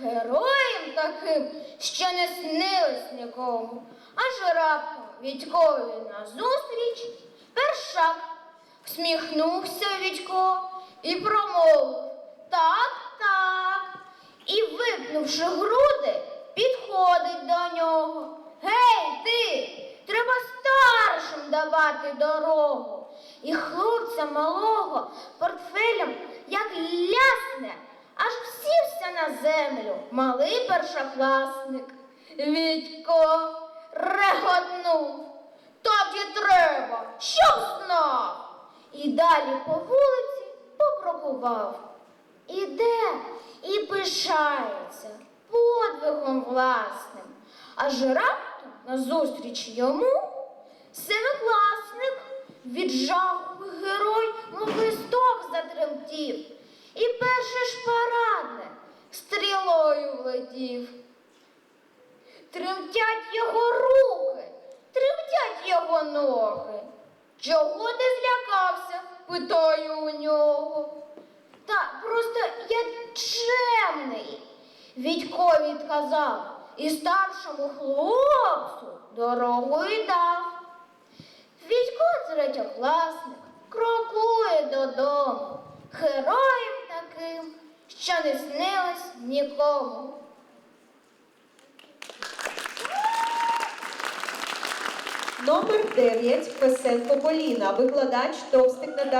героєм таким, що не снилось нікому. Аж раптом Відькові назустріч першак всміхнувся Відько і промовив так, так. І, випнувши груди, підходить до нього. Гей, ти! Треба старшим давати дорогу. І хлопця малого землю малий першокласник. Відько реготнув. Так і треба, щоб знав. І далі по вулиці покрокував. Іде і пишається подвигом власним. Аж раптом назустріч йому семикласник від жаху герой, мов листок затремтів, і перше ж парадне стрілою. Тремтять його руки, тремтять його ноги. Чого ти злякався? питаю у нього. Та просто я чемний. Відько відказав і старшому хлопцю дорогу й дав. Відько третьокласник крокує додому, героєм таким, що не снилось нікому. Номер 9 Песенко Поліна, викладач Товстик Наталія.